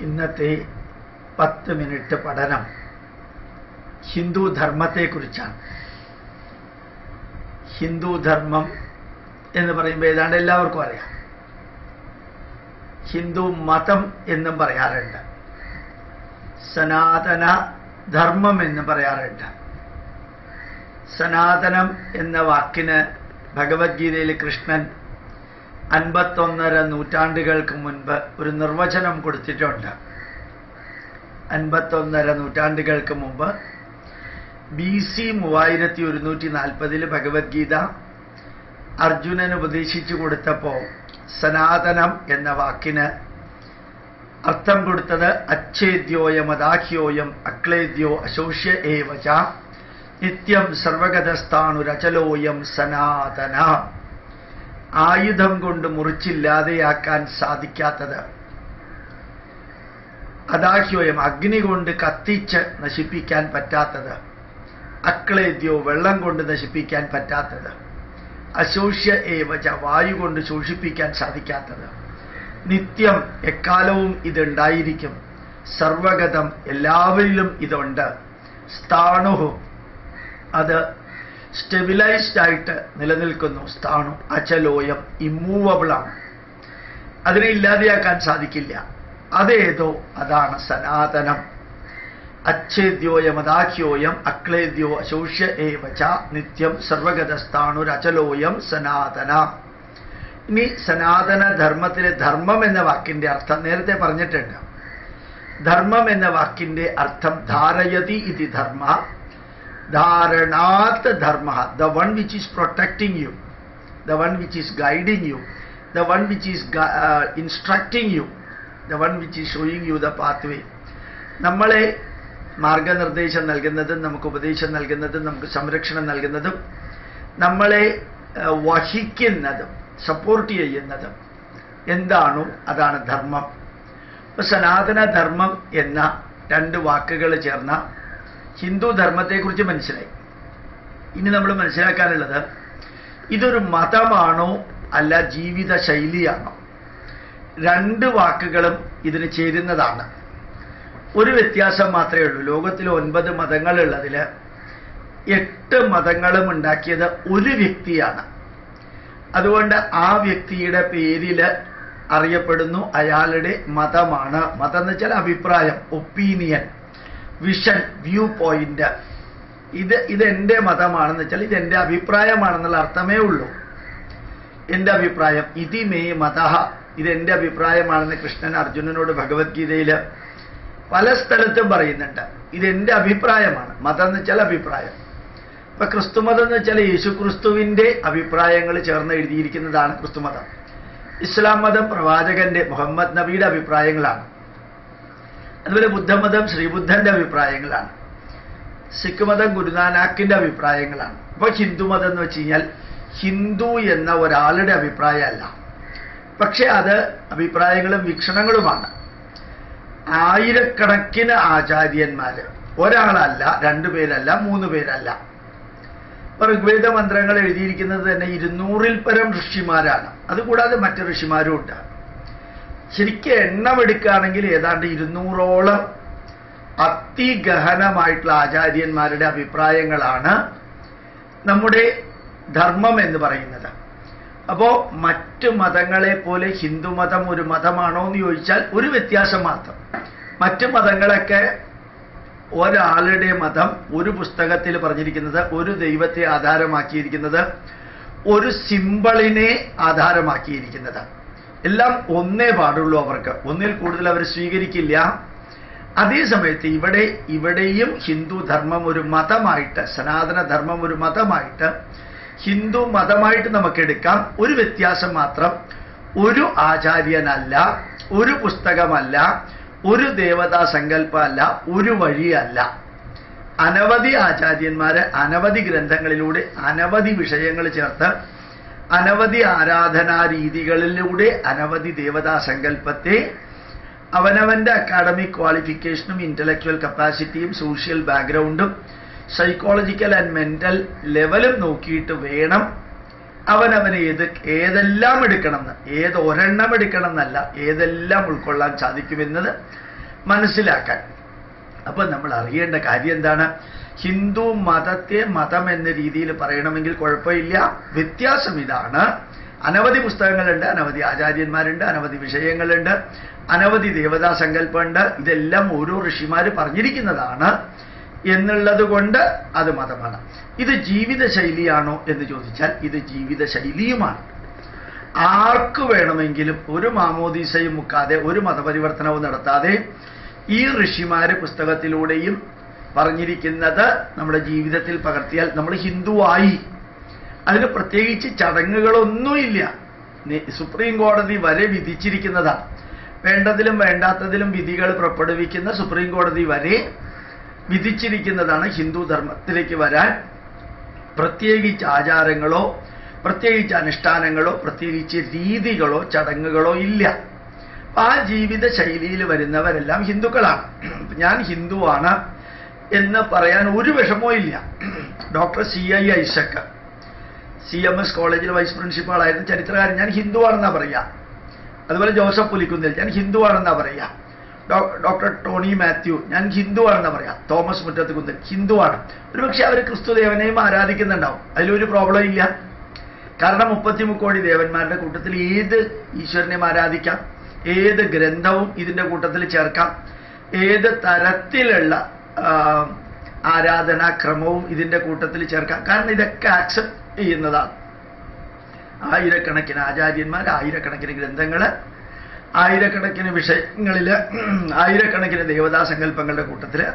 ഇന്നത്തെ പത്ത് മിനിറ്റ് പഠനം ഹിന്ദു ധർമ്മത്തെക്കുറിച്ചാണ്. ഹിന്ദു ധർമ്മം എന്ന് പറയുമ്പോൾ ഏതാണ്ട് എല്ലാവർക്കും അറിയാം. ഹിന്ദു മതം എന്നും പറയാറുണ്ട്. സനാതന ധർമ്മം എന്ന് പറയാറുണ്ട്. സനാതനം എന്ന വാക്കിന് ഭഗവത്ഗീതയിൽ കൃഷ്ണൻ അൻപത്തൊന്നര നൂറ്റാണ്ടുകൾക്ക് മുൻപ് ഒരു നിർവചനം കൊടുത്തിട്ടുണ്ട്. അൻപത്തൊന്നര നൂറ്റാണ്ടുകൾക്ക് മുമ്പ് ബി സി മൂവായിരത്തി ഒരുന്നൂറ്റി നാൽപ്പതിൽ ഭഗവത്ഗീത അർജുനന് ഉപദേശിച്ചു കൊടുത്തപ്പോൾ സനാതനം എന്ന വാക്കിന് അർത്ഥം കൊടുത്തത് അച്ഛേദ്യോയം അദാഹ്യോയം അക്ലേദ്യോ അശോഷ്യ ഏവച നിത്യം സർവഗതസ്ഥാണുരചലോയം സനാതന. ആയുധം കൊണ്ട് മുറിച്ചില്ലാതെയാക്കാൻ സാധിക്കാത്തത്. അദാഹ്യോയം അഗ്നി കൊണ്ട് കത്തിച്ച് നശിപ്പിക്കാൻ പറ്റാത്തത്. അക്ലേദ്യോ വെള്ളം കൊണ്ട് നശിപ്പിക്കാൻ പറ്റാത്തത്. അശോഷ്യ ഏവച വായു കൊണ്ട് ശോഷിപ്പിക്കാൻ സാധിക്കാത്തത്. നിത്യം എക്കാലവും ഇതുണ്ടായിരിക്കും. സർവഗതം എല്ലാവരിലും ഇതുണ്ട്. സ്ഥാണുഹു. അത് സ്റ്റെബിലൈസ്ഡ് ആയിട്ട് നിലനിൽക്കുന്നു. സ്ഥാണു അചലോയം ഇമ്മൂവബിളാണ് അതിനെ ഇല്ലാതെയാക്കാൻ സാധിക്കില്ല. അതേതോ അതാണ് സനാതനം. അച്ഛേദ്യോയം അതാഖ്യോയം അക്ലേദ്യോ അശോഷ്യ ഏവച നിത്യം സർവഗതസ്ഥാണുരചലോയം സനാതന. ഇനി സനാതന ധർമ്മത്തിലെ ധർമ്മം എന്ന വാക്കിന്റെ അർത്ഥം നേരത്തെ പറഞ്ഞിട്ടുണ്ട്. ധർമ്മം എന്ന വാക്കിന്റെ അർത്ഥം ധാരയതി ഇതി ധർമ്മ ധാരണാത് ധർമ്മ. The one which is protecting you the one which is guiding you the one which is instructing you the one which is showing you the path നമ്മളെ മാർഗനിർദ്ദേശം നൽകുന്നതും നമുക്ക് ഉപദേശം നൽകുന്നതും നമുക്ക് സംരക്ഷണം നൽകുന്നതും നമ്മളെ വഹിക്കുന്നതും സപ്പോർട്ട് ചെയ്യുന്നതും എന്താണോ അതാണ് ധർമ്മം. ഇപ്പൊ സനാതന ധർമ്മം എന്ന രണ്ട് വാക്കുകൾ ചേർന്ന ഹിന്ദു ധർമ്മത്തെക്കുറിച്ച് മനസ്സിലായി. ഇനി നമ്മൾ മനസ്സിലാക്കാനുള്ളത് ഇതൊരു മതമാണോ അല്ല ജീവിത ശൈലിയാണോ രണ്ട് വാക്കുകളും ഇതിന് ചേരുന്നതാണ്. ഒരു വ്യത്യാസം മാത്രമേ ഉള്ളൂ. ലോകത്തിൽ ഒൻപത് മതങ്ങളുള്ളതിൽ എട്ട് മതങ്ങളും ഉണ്ടാക്കിയത് ഒരു വ്യക്തിയാണ്. അതുകൊണ്ട് ആ വ്യക്തിയുടെ പേരിൽ അറിയപ്പെടുന്നു അയാളുടെ മതമാണ്. മതം എന്ന് വെച്ചാൽ അഭിപ്രായം ഒപ്പീനിയൻ. വിഷൻ വ്യൂ പോയിന്റ് ഇത് ഇത് എന്റെ മതമാണെന്ന് വെച്ചാൽ ഇത് എന്റെ അഭിപ്രായമാണെന്നുള്ള അർത്ഥമേ ഉള്ളൂ. എന്റെ അഭിപ്രായം ഇതി മേ മത. എന്റെ അഭിപ്രായമാണെന്ന് കൃഷ്ണൻ അർജുനനോട് ഭഗവത്ഗീതയിൽ പല സ്ഥലത്തും പറയുന്നുണ്ട്. ഇത് എന്റെ അഭിപ്രായമാണ്. മതം എന്ന് വെച്ചാൽ അഭിപ്രായം. ഇപ്പൊ ക്രിസ്തുമതം എന്ന് വെച്ചാൽ യേശു ക്രിസ്തുവിന്റെ അഭിപ്രായങ്ങൾ ചേർന്ന് എഴുതിയിരിക്കുന്നതാണ് ക്രിസ്തുമതം. ഇസ്ലാം മതം പ്രവാചകന്റെ മുഹമ്മദ് നബിയുടെ അഭിപ്രായങ്ങളാണ്. അതുപോലെ ബുദ്ധമതം ശ്രീബുദ്ധന്റെ അഭിപ്രായങ്ങളാണ്. സിഖ് മതം ഗുരുനാനാക്കിന്റെ അഭിപ്രായങ്ങളാണ്. ഇപ്പൊ ഹിന്ദുമതം എന്ന് വെച്ച് കഴിഞ്ഞാൽ ഹിന്ദു എന്ന ഒരാളുടെ അഭിപ്രായമല്ല. പക്ഷെ അത് അഭിപ്രായങ്ങളും വീക്ഷണങ്ങളുമാണ്. ആയിരക്കണക്കിന് ആചാര്യന്മാര്. ഒരാളല്ല രണ്ടു പേരല്ല മൂന്ന് പേരല്ല. ഋഗ്വേദ മന്ത്രങ്ങൾ എഴുതിയിരിക്കുന്നത് തന്നെ ഇരുന്നൂറിൽ പരം ഋഷിമാരാണ്. അതുകൂടാതെ മറ്റു ഋഷിമാരും ഉണ്ട്. ശരിക്കും എണ്ണമെടുക്കുകയാണെങ്കിൽ ഏതാണ്ട് ഇരുന്നൂറോളം അതിഗഹനമായിട്ടുള്ള ആചാര്യന്മാരുടെ അഭിപ്രായങ്ങളാണ് നമ്മുടെ ധർമ്മം എന്ന് പറയുന്നത്. അപ്പോൾ മറ്റ് മതങ്ങളെ പോലെ ഹിന്ദുമതം ഒരു മതമാണോ എന്ന് ചോദിച്ചാൽ ഒരു വ്യത്യാസം മാത്രം. മറ്റ് മതങ്ങളൊക്കെ ഒരാളുടെ മതം ഒരു പുസ്തകത്തിൽ പറഞ്ഞിരിക്കുന്നത് ഒരു ദൈവത്തെ ആധാരമാക്കിയിരിക്കുന്നത് ഒരു സിമ്പിളിനെ ആധാരമാക്കിയിരിക്കുന്നത്. എല്ലാം ഒന്നേ പാടുള്ളൂ അവർക്ക്. ഒന്നിൽ കൂടുതൽ അവർ സ്വീകരിക്കില്ല. അതേ സമയത്ത് ഇവിടെ ഇവിടെയും ഹിന്ദു ധർമ്മം ഒരു മതമായിട്ട് സനാതന ധർമ്മം ഒരു മതമായിട്ട് ഹിന്ദു മതമായിട്ട് നമുക്ക് എടുക്കാം. ഒരു വ്യത്യാസം മാത്രം. ഒരു ആചാര്യനല്ല ഒരു പുസ്തകമല്ല ഒരു ദേവതാ സങ്കല്പമല്ല ഒരു വഴിയല്ല. അനവധി ആചാര്യന്മാരെ അനവധി ഗ്രന്ഥങ്ങളിലൂടെ അനവധി വിഷയങ്ങൾ ചേർത്ത് അനവധി ആരാധനാ രീതികളിലൂടെ അനവധി ദേവതാ സങ്കല്പത്തെ അവനവന്റെ അക്കാഡമിക് ക്വാളിഫിക്കേഷനും ഇന്റലക്ച്വൽ കപ്പാസിറ്റിയും സോഷ്യൽ ബാക്ക്ഗ്രൗണ്ടും സൈക്കോളജിക്കൽ ആൻഡ് മെന്റൽ ലെവലും നോക്കിയിട്ട് വേണം അവനവന് ഏത് ഏതെല്ലാം എടുക്കണം എന്ന് ഏത് ഒരെണ്ണം എടുക്കണം എന്നല്ല ഏതെല്ലാം ഉൾക്കൊള്ളാൻ സാധിക്കുമെന്നത് മനസ്സിലാക്കാൻ. അപ്പൊ നമ്മൾ അറിയേണ്ട കാര്യം എന്താണ്? ഹിന്ദു മതത്തെ മതം എന്ന രീതിയിൽ പറയണമെങ്കിൽ കുഴപ്പമില്ല. വ്യത്യാസം ഇതാണ്. അനവധി പുസ്തകങ്ങളുണ്ട് അനവധി ആചാര്യന്മാരുണ്ട് അനവധി വിഷയങ്ങളുണ്ട് അനവധി ദേവതാ സങ്കല്പമുണ്ട്. ഇതെല്ലാം ഓരോ ഋഷിമാര് പറഞ്ഞിരിക്കുന്നതാണ് എന്നുള്ളത് കൊണ്ട് അത് മതമാണ്. ഇത് ജീവിത ശൈലിയാണോ എന്ന് ചോദിച്ചാൽ ഇത് ജീവിത ശൈലിയുമാണ് ആർക്ക് വേണമെങ്കിലും ഒരു മാമോദീസയും മുക്കാതെ ഒരു മതപരിവർത്തനവും നടത്താതെ ഈ ഋഷിമാര് പുസ്തകത്തിലൂടെയും പറഞ്ഞിരിക്കുന്നത് നമ്മുടെ ജീവിതത്തിൽ പകർത്തിയാൽ നമ്മൾ ഹിന്ദുവായി. അതിന് പ്രത്യേകിച്ച് ചടങ്ങുകളൊന്നുമില്ല. സുപ്രീം കോടതി വരെ വിധിച്ചിരിക്കുന്നതാണ് വേണ്ടതിലും വേണ്ടാത്തതിലും വിധികൾ പുറപ്പെടുവിക്കുന്ന സുപ്രീം കോടതി വരെ വിധിച്ചിരിക്കുന്നതാണ് ഹിന്ദു ധർമ്മത്തിലേക്ക് വരാൻ പ്രത്യേകിച്ച് ആചാരങ്ങളോ പ്രത്യേകിച്ച് അനുഷ്ഠാനങ്ങളോ പ്രത്യേകിച്ച് രീതികളോ ചടങ്ങുകളോ ഇല്ല. ആ ജീവിത ശൈലിയിൽ വരുന്നവരെല്ലാം ഹിന്ദുക്കളാണ്. ഞാൻ ഹിന്ദുവാണ് എന്ന് പറയാൻ ഒരു വിഷമവും ഇല്ല. Doctor C I Isaac C M S കോളേജിൽ വൈസ് പ്രിൻസിപ്പാളായിരുന്നു ചരിത്രകാരൻ. ഞാൻ ഹിന്ദുവാണെന്നാ പറയാ. അതുപോലെ ജോസഫ് പുലിക്കുന്നിൽ ഞാൻ ഹിന്ദുവാണെന്നാ പറയാ. ഡോക്ടർ ടോണി മാത്യു ഞാൻ ഹിന്ദുവാണെന്നാ പറയാ. തോമസ് മുറ്റത്ത് കുന്നിൽ ഹിന്ദുവാണ്. ഒരുപക്ഷെ അവർ ക്രിസ്തുദേവനെയും ആരാധിക്കുന്നുണ്ടാവും. അതിലൊരു പ്രോബ്ലം ഇല്ല. കാരണം മുപ്പത്തി മുക്കോടി ദേവന്മാരുടെ കൂട്ടത്തിൽ ഏത് ഈശ്വരനെയും ആരാധിക്കാം? ഏത് ഗ്രന്ഥവും ഇതിന്റെ കൂട്ടത്തിൽ ചേർക്കാം. ഏത് തരത്തിലുള്ള ആരാധനാക്രമവും ഇതിന്റെ കൂട്ടത്തിൽ ചേർക്കാം. കാരണം ഇതൊക്കെ ആക്സെപ്റ്റ് ചെയ്യുന്നതാണ്. ആയിരക്കണക്കിന് ആചാര്യന്മാർ ആയിരക്കണക്കിന് ഗ്രന്ഥങ്ങൾ ആയിരക്കണക്കിന് വിഷയങ്ങളിൽ ആയിരക്കണക്കിന് ദേവതാ സങ്കല്പങ്ങളുടെ കൂട്ടത്തിൽ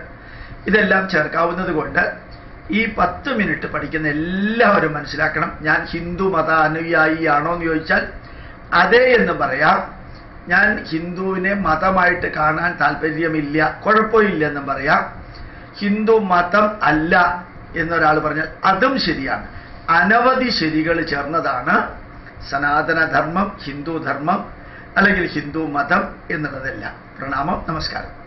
ഇതെല്ലാം ചേർക്കാവുന്നത് കൊണ്ട് ഈ പത്ത് മിനിറ്റ് പഠിക്കുന്ന എല്ലാവരും മനസ്സിലാക്കണം. ഞാൻ ഹിന്ദു മത അനുയായിയാണോ എന്ന് ചോദിച്ചാൽ അതേ എന്ന് പറയാം. ഞാൻ ഹിന്ദുവിനെ മതമായിട്ട് കാണാൻ താല്പര്യമില്ല കുഴപ്പമില്ല എന്നും പറയാം. ഹിന്ദു മതം അല്ല എന്നൊരാൾ പറഞ്ഞാൽ അതും ശരിയാണ്. അനവധി ശരികൾ ചേർന്നതാണ് സനാതനധർമ്മം ഹിന്ദു ധർമ്മം അല്ലെങ്കിൽ ഹിന്ദു മതം എന്നുള്ളതെല്ലാം. പ്രണാമം നമസ്കാരം.